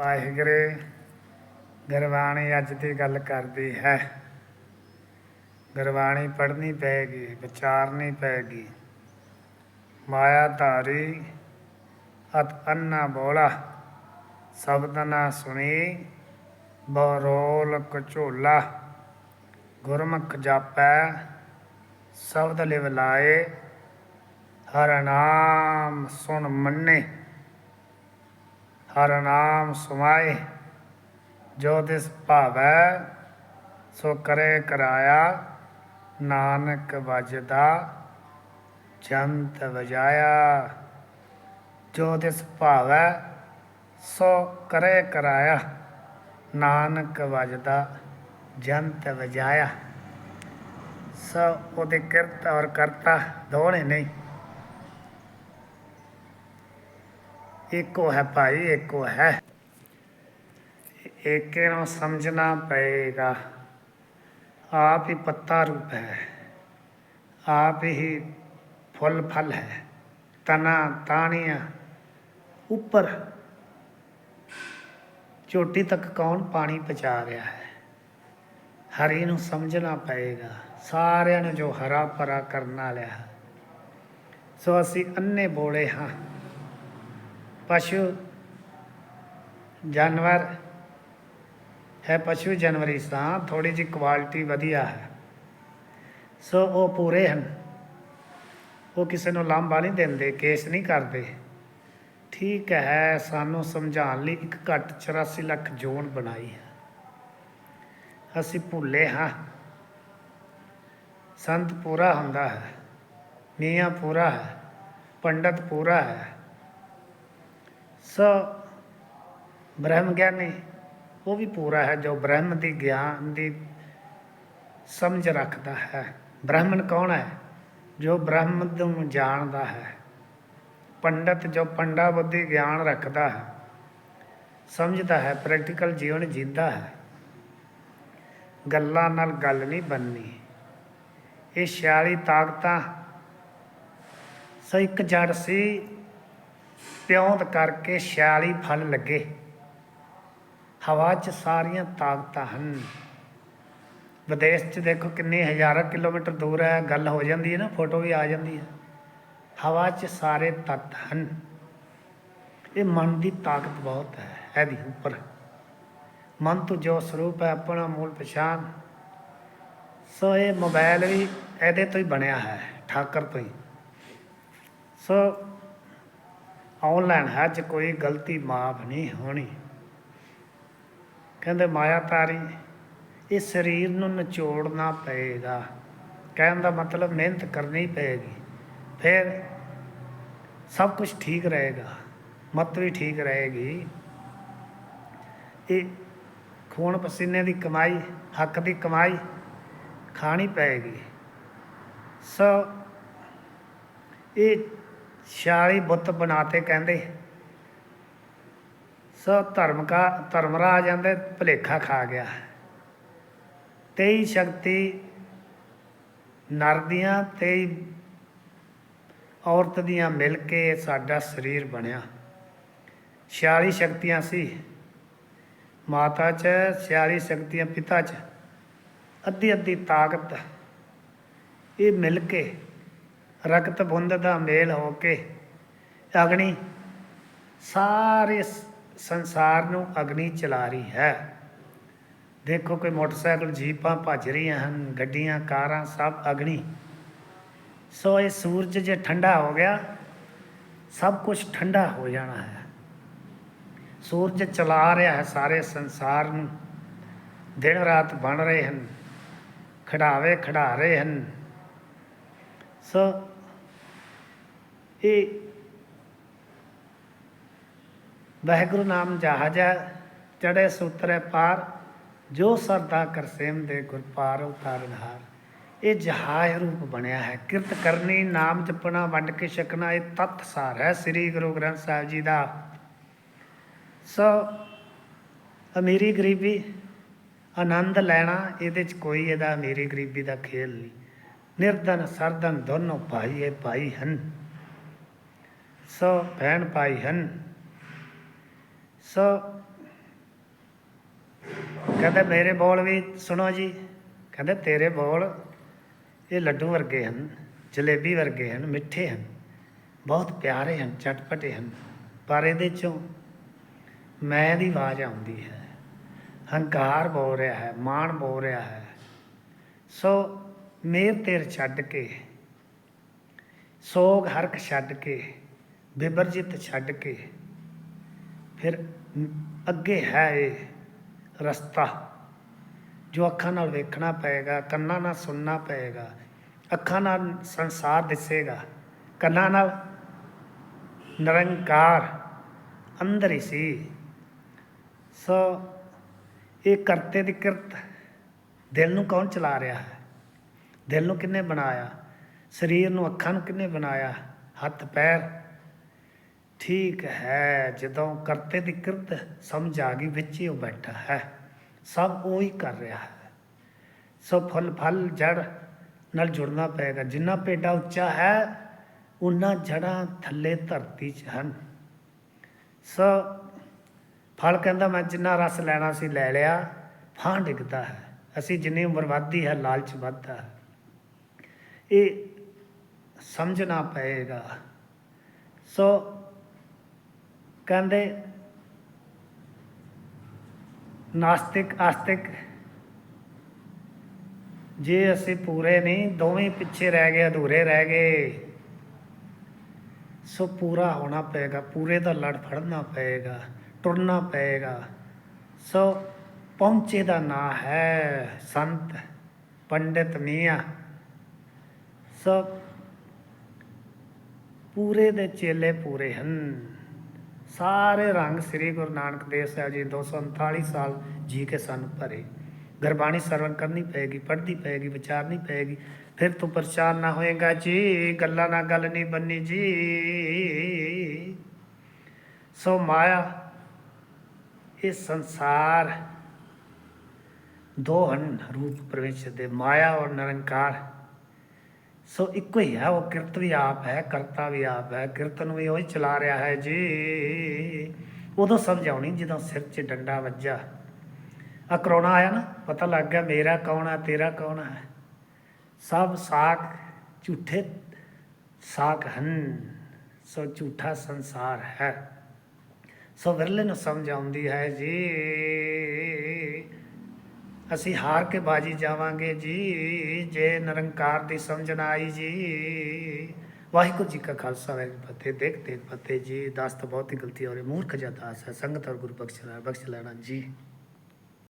ਵਾਹਿਗੁਰੂ, ਗੁਰਬਾਣੀ ਅੱਜ ਦੀ ਗੱਲ ਕਰਦੀ ਹੈ। ਗੁਰਬਾਣੀ ਪੜ੍ਹਨੀ ਪਏਗੀ ਵਿਚਾਰਨੀ ਪਏਗੀ ਮਾਇਆ ਧਾਰੀ ਅਤ ਅੰਨਾ ਬੋਲਾ, ਸ਼ਬਦ ਨਾ ਸੁਣੀ ਬਰੋਲ ਕਚੋਲਾ ਗੁਰਮੁਖ ਜਾਪੈ, ਸ਼ਬਦ ਲਿਵ ਲਾਏ, ਹਰ ਨਾਮ ਸੁਣ ਮੰਨੇ। ਹਰ ਨਾਮ ਸੁਮਾਏ, ਜੋ ਤਿਸ ਭਾਵੈ, ਸੋ ਕਰੇ ਕਰਾਇਆ, ਨਾਨਕ ਵਜਦਾ, ਜੰਤ ਵਜਾਇਆ। ਜੋ ਤਿਸ ਭਾਵੈ, ਸੋ ਕਰੇ ਕਰਾਇਆ, ਨਾਨਕ ਵਜਦਾ, ਜੰਤ ਵਜਾਇਆ। ਸੋ ਉਹਦੇ ਕਿਰਤ ਔਰ ਕਰਤਾ ਦੋਨੇ ਨਹੀਂ। ਇੱਕੋ ਹੈ ਭਾਈ, ਇੱਕੋ ਹੈ। ਏਕੇ ਨੂੰ ਸਮਝਣਾ ਪਏਗਾ। ਆਪ ਹੀ ਪੱਤਾ ਰੂਪ ਹੈ। ਆਪ ਹੀ ਫੁੱਲ ਫਲ ਹੈ। ਤਨਾ ਤਾਣੀਆਂ ਉੱਪਰ। ਚੋਟੀ ਤੱਕ ਕੌਣ ਪਾਣੀ ਪਹੁੰਚਾ ਰਿਹਾ ਹੈ? ਹਰੀ ਨੂੰ ਸਮਝਣਾ ਪਏਗਾ। ਸਾਰਿਆਂ ਨੂੰ ਜੋ ਹਰਾ ਭਰਾ ਕਰਨ ਵਾਲਿਆ। ਸੋ ਅਸੀਂ ਅੰਨੇ ਬੋਲੇ ਹਾਂ। ਪਸ਼ੂ ਜਾਨਵਰ ਹੈ ਪਸ਼ੂ ਜਾਨਵਰੀ ਸਾਂ ਥੋੜੀ ਜਿਹੀ ਕੁਆਲਿਟੀ ਵਧੀਆ ਹੈ ਸੋ ਉਹ ਪੂਰੇ ਹਨ ਉਹ ਕਿਸੇ ਨੂੰ ਲਾਂਭਾ ਨਹੀਂ ਦਿੰਦੇ ਕੇਸ ਨਹੀਂ ਕਰਦੇ ਠੀਕ ਹੈ ਸਾਨੂੰ ਸਮਝਾਉਣ ਲਈ ਇੱਕ ਘੱਟ 84 ਲੱਖ ਜੋਨ ਬਣਾਈ ਹੈ ਅਸੀਂ ਭੁੱਲੇ ਹਾਂ ਸੰਤ ਪੂਰਾ ਹੁੰਦਾ ਹੈ ਮੀਆਂ ਪੂਰਾ ਹੈ ਪੰਡਤ ਪੂਰਾ ਹੈ ਸੋ ਬ੍ਰਹਮ ਗਿਆਨੀ, ਉਹ ਵੀ ਪੂਰਾ ਹੈ ਜੋ ਬ੍ਰਹਮ ਦੀ ਗਿਆਨ ਦੀ ਸਮਝ ਰੱਖਦਾ ਹੈ। ਬ੍ਰਾਹਮਣ ਕੌਣ ਹੈ? ਜੋ ਬ੍ਰਹਮ ਨੂੰ ਜਾਣਦਾ ਹੈ। ਪੰਡਤ ਜੋ ਪੰਡਾ ਬੁੱਧੀ ਗਿਆਨ ਰੱਖਦਾ ਹੈ, ਸਮਝਦਾ ਹੈ ਪ੍ਰੈਕਟੀਕਲ ਜੀਵਨ ਜੀਂਦਾ ਹੈ। ਗੱਲਾਂ ਨਾਲ ਗੱਲ ਨਹੀਂ ਬਣਨੀ। ਇਹ 46 ਤਾਕਤਾਂ, ਸੋ ਇੱਕ ਜੜ ਸੀ ਪਿਉਂਦ ਕਰਕੇ 46 ਫਲ ਲੱਗੇ। ਹਵਾ 'ਚ ਸਾਰੀਆਂ ਤਾਕਤਾਂ ਹਨ। ਵਿਦੇਸ਼ 'ਚ ਦੇਖੋ ਕਿੰਨੇ ਹਜ਼ਾਰਾਂ ਕਿਲੋਮੀਟਰ ਦੂਰ ਹੈ, ਗੱਲ ਹੋ ਜਾਂਦੀ ਹੈ ਨਾ, ਫੋਟੋ ਵੀ ਆ ਜਾਂਦੀ ਹੈ। ਹਵਾ 'ਚ ਸਾਰੇ ਤੱਤ ਹਨ। ਇਹ ਮਨ ਦੀ ਤਾਕਤ ਬਹੁਤ ਹੈ, ਇਹਦੀ ਉੱਪਰ। ਮਨ ਤੋਂ ਜੋ ਸਰੂਪ ਹੈ, ਆਪਣਾ ਮੂਲ ਪਛਾਣ। ਸੋ ਇਹ ਮੋਬਾਈਲ ਵੀ ਇਹਦੇ ਤੋਂ ਹੀ ਬਣਿਆ ਹੈ, ਠਾਕਰ ਤੋਂ ਹੀ। ਸੋ ਆਨਲਾਈਨ ਹੈ ਚ ਕੋਈ ਗਲਤੀ ਮਾਫ ਨਹੀਂ ਹੋਣੀ। ਕਹਿੰਦੇ, ਮਾਇਆ ਤਾਰੀ ਇਹ ਸਰੀਰ ਨੂੰ ਨਿਚੋੜਨਾ ਪਏਗਾ। ਕਹਿਣ ਦਾ ਮਤਲਬ ਮਿਹਨਤ ਕਰਨੀ ਪਏਗੀ। ਫਿਰ ਸਭ ਕੁਝ ਠੀਕ ਰਹੇਗਾ, ਮਤ ਵੀ ਠੀਕ ਰਹੇਗੀ। ਇਹ ਖੂਨ ਪਸੀਨੇ ਦੀ ਕਮਾਈ, ਹੱਕ ਦੀ ਕਮਾਈ ਖਾਣੀ ਪਏਗੀ। ਸੋ ਇਹ 46 ਬੁੱਤ ਬਣਾਤੇ ਕਹਿੰਦੇ। ਸੋ ਧਰਮ ਕਾ, ਧਰਮਰਾਜ ਜਾਂਦੇ ਭਲੇਖਾ ਖਾ ਗਿਆ। ਤੇਈ ਸ਼ਕਤੀ ਨਰ ਦੀਆਂ, ਤੇਈ ਔਰਤ ਦੀਆਂ ਮਿਲ ਕੇ ਸਾਡਾ ਸਰੀਰ ਬਣਿਆ। 46 ਸ਼ਕਤੀਆਂ ਸੀ। ਮਾਤਾ 'ਚ 46 ਸ਼ਕਤੀਆਂ ਪਿਤਾ 'ਚ। ਅੱਧੀ ਅੱਧੀ ਤਾਕਤ। ਇਹ ਮਿਲ ਕੇ ਰਕਤ ਬੁੰਦ ਦਾ ਮੇਲ ਹੋ ਕੇ ਅਗਨੀ ਸਾਰੇ ਸੰਸਾਰ ਨੂੰ ਅਗਨੀ ਚਲਾ ਰਹੀ ਹੈ। ਦੇਖੋ ਕੋਈ ਮੋਟਰਸਾਈਕਲ ਜੀਪਾਂ ਭੱਜ ਰਹੀਆਂ ਹਨ, ਗੱਡੀਆਂ, ਕਾਰਾਂ ਸਭ ਅਗਨੀ। ਸੋ ਇਹ ਸੂਰਜ ਜੇ ਠੰਡਾ ਹੋ ਗਿਆ, ਸਭ ਕੁਝ ਠੰਡਾ ਹੋ ਜਾਣਾ ਹੈ। ਸੂਰਜ ਚਲਾ ਰਿਹਾ ਹੈ ਸਾਰੇ ਸੰਸਾਰ ਨੂੰ। ਦਿਨ ਰਾਤ ਬਣ ਰਹੇ ਹਨ ਖੜਾਵੇ ਖੜਾ ਰਹੇ ਹਨ। ਸੋ ਇਹ ਵਾਹਿਗੁਰੂ ਨਾਮ ਜਹਾਜਾ ਚੜੇ ਸੂਤਰੇ ਪਾਰ, ਜੋ ਸਰਦਾ ਕਰਸੇਮ ਦੇ ਗੁਰ ਪਾਰ ਉਤਾਰਨਹਾਰ ਇਹ ਜਹਾਜ਼ ਰੂਪ ਬਣਿਆ ਹੈ, ਕਿਰਤ ਕਰਨੀ, ਨਾਮ ਜਪਣਾ, ਵੰਡ ਕੇ ਛਕਣਾ, ਇਹ ਤਤ ਸਾਰ ਹੈ ਸ੍ਰੀ ਗੁਰੂ ਗ੍ਰੰਥ ਸਾਹਿਬ ਜੀ ਦਾ। ਸੋ, ਅਮੀਰੀ ਗਰੀਬੀ, ਆਨੰਦ ਲੈਣਾ, ਇਹਦੇ ਚ ਕੋਈ ਇਹਦਾ ਅਮੀਰੀ ਗਰੀਬੀ ਦਾ ਖੇਲ ਨਹੀਂ। ਨਿਰਧਨ ਸਰਧਨ ਦੋਨੋਂ ਭਾਈ ਇਹ ਭਾਈ ਹਨ। ਸੋ ਭੈਣ ਭਾਈ ਹਨ। ਸੋ ਕਹਿੰਦੇ ਮੇਰੇ ਬੋਲ ਵੀ ਸੁਣੋ ਜੀ। ਕਹਿੰਦੇ ਤੇਰੇ ਬੋਲ ਇਹ ਲੱਡੂ ਵਰਗੇ ਹਨ, ਜਲੇਬੀ ਵਰਗੇ ਹਨ, ਮਿੱਠੇ ਹਨ। ਬਹੁਤ ਪਿਆਰੇ ਹਨ, ਚਟਪਟੇ ਹਨ। ਪਰ ਇਹਦੇ ਚੋਂ ਮੈਂ ਦੀ ਆਵਾਜ਼ ਆਉਂਦੀ ਹੈ। ਹੰਕਾਰ ਬੋਲ ਰਿਹਾ ਹੈ, ਮਾਣ ਬੋਲ ਰਿਹਾ ਹੈ। ਸੋ ਮੇਰ ਤੇਰ ਛੱਡ ਕੇ, ਸੋਗ ਹਰਕ ਛੱਡ ਕੇ, ਬਿਬਰਜਿਤ ਛੱਡ ਕੇ, ਫਿਰ ਅੱਗੇ ਹੈ ਇਹ ਰਸਤਾ, ਜੋ ਅੱਖਾਂ ਨਾਲ ਵੇਖਣਾ ਪਏਗਾ, ਕੰਨਾਂ ਨਾਲ ਸੁਣਨਾ ਪਏਗਾ, ਅੱਖਾਂ ਨਾਲ ਸੰਸਾਰ ਦਿਸੇਗਾ, ਕੰਨਾਂ ਨਾਲ ਨਿਰੰਕਾਰ, ਅੰਦਰ ਹੀ ਸੀ। ਸੋ ਇਹ ਕਰਤੇ ਦੀ ਕਿਰਤ ਦਿਲ ਨੂੰ ਕੌਣ ਚਲਾ ਰਿਹਾ ਹੈ? ਦਿਲ ਨੂੰ ਕਿੰਨੇ ਬਣਾਇਆ, ਸਰੀਰ ਨੂੰ ਅੱਖਾਂ ਨੂੰ ਕਿੰਨੇ ਬਣਾਇਆ, ਹੱਥ, ਪੈਰ। ਠੀਕ ਹੈ, ਜਦੋਂ ਕਰਤੇ ਦੀ ਕਿਰਤ ਸਮਝ ਆ ਗਈ, ਵਿੱਚ ਹੀ ਉਹ ਬੈਠਾ ਹੈ। ਸਭ ਉਹ ਹੀ ਕਰ ਰਿਹਾ ਹੈ। ਸੋ ਫੁੱਲ, ਫਲ, ਜੜ ਨਾਲ ਜੁੜਨਾ ਪਏਗਾ। ਜਿੰਨਾ ਪੇਡਾ ਉੱਚਾ ਹੈ ਉਨਾ ਜੜਾਂ ਥੱਲੇ ਧਰਤੀ 'ਚ ਹਨ। ਸੋ ਫਲ ਕਹਿੰਦਾ, ਮੈਂ ਜਿੰਨਾ ਰਸ ਲੈਣਾ ਸੀ, ਲੈ ਲਿਆ। ਫਾਂ ਡਿੱਗਦਾ ਹੈ। ਅਸੀਂ ਜਿੰਨੀ ਉਮਰ ਵੱਧਦੀ ਹੈ, ਲਾਲਚ ਵੱਧਦਾ ਹੈ। ਇਹ ਸਮਝਣਾ ਪਏਗਾ। ਸੋ ਕਹਿੰਦੇ, ਨਾਸਤਿਕ ਆਸਤਿਕ, ਜੇ ਅਸੀਂ ਪੂਰੇ ਨਹੀਂ, ਦੋਵੇਂ ਪਿੱਛੇ ਰਹਿ ਗਏ, ਅਧੂਰੇ ਰਹਿ ਗਏ, ਸੋ ਪੂਰਾ ਹੋਣਾ ਪਏਗਾ, ਪੂਰੇ ਦਾ ਲੜ ਫੜਨਾ ਪਏਗਾ, ਟੁਰਨਾ ਪਏਗਾ। ਸੋ ਪਹੁੰਚੇ ਦਾ ਨਾਂ ਹੈ ਸੰਤ ਪੰਡਿਤ ਮੀਆਂ। ਸੋ ਪੂਰੇ ਦੇ ਚੇਲੇ ਪੂਰੇ ਹਨ। ਸਾਰੇ ਰੰਗ ਸ੍ਰੀ ਗੁਰੂ ਨਾਨਕ ਦੇਵ ਸਾਹਿਬ ਜੀ 239 ਸਾਲ ਜੀ ਕੇ ਸਾਨੂੰ ਭਰੇ। ਗੁਰਬਾਣੀ ਸਰਵਣ ਕਰਨੀ ਪਏਗੀ, ਪੜ੍ਹਦੀ ਪਏਗੀ, ਵਿਚਾਰਨੀ ਪਏਗੀ। ਫਿਰ ਤੂੰ ਪਰੇਸ਼ਾਨ ਨਾ ਹੋਏਗਾ ਜੀ, ਗੱਲਾਂ ਨਾਲ ਗੱਲ ਨਹੀਂ ਬੰਨੀ ਜੀ। ਸੋ ਮਾਇਆ, ਇਹ ਸੰਸਾਰ ਦੋ ਹਨ ਰੂਪ ਪਰਮੇਸ਼ਰ ਦੇ ਮਾਇਆ ਔਰ ਨਿਰੰਕਾਰ ਸੋ ਇੱਕੋ ਹੀ ਹੈ, ਉਹ ਕਿਰਤ ਵੀ ਆਪ ਹੈ, ਕਰਤਾ ਵੀ ਆਪ ਹੈ ਕੀਰਤਨ ਵੀ ਉਹੀ ਚਲਾ ਰਿਹਾ ਹੈ ਜੀ। ਉਦੋਂ ਸਮਝ ਆਉਣੀ ਜਦੋਂ ਸਿਰ 'ਚ ਡੰਡਾ ਵੱਜਾ ਆ ਕਰੋਨਾ ਆਇਆ ਨਾ, ਪਤਾ ਲੱਗ ਗਿਆ ਮੇਰਾ ਕੌਣ ਹੈ, ਤੇਰਾ ਕੌਣ ਹੈ। ਸਭ ਸਾਖ ਝੂਠੇ ਸਾਖ ਹਨ, ਸੋ ਝੂਠਾ ਸੰਸਾਰ ਹੈ। ਸੋ ਵਿਰਲੇ ਨੂੰ ਸਮਝ ਆਉਂਦੀ ਹੈ ਜੀ। ਅਸੀਂ ਹਾਰ ਕੇ ਬਾਜੀ ਜਾਵਾਂਗੇ ਜੀ, ਜੇ ਨਿਰੰਕਾਰ ਦੀ ਸਮਝ ਨਾ ਆਈ ਜੀ। ਵਾਹਿਗੁਰੂ ਜੀ ਕਾ ਖਾਲਸਾ, ਵਾਹਿਗੁਰੂ ਫਤਿਹ। ਦੇਖ ਦੇਖ ਫਤਿਹ ਜੀ, ਦਾਸ ਤਾਂ ਬਹੁਤ ਹੀ ਗਲਤੀ ਹੋ ਰਹੀ, ਮੂਰਖ ਜਦਾਸ ਹੈ, ਸੰਗਤ ਔਰ ਗੁਰੂ ਬਖਸ਼ ਲੈਣਾ ਬਖਸ਼ ਲੈਣਾ ਜੀ।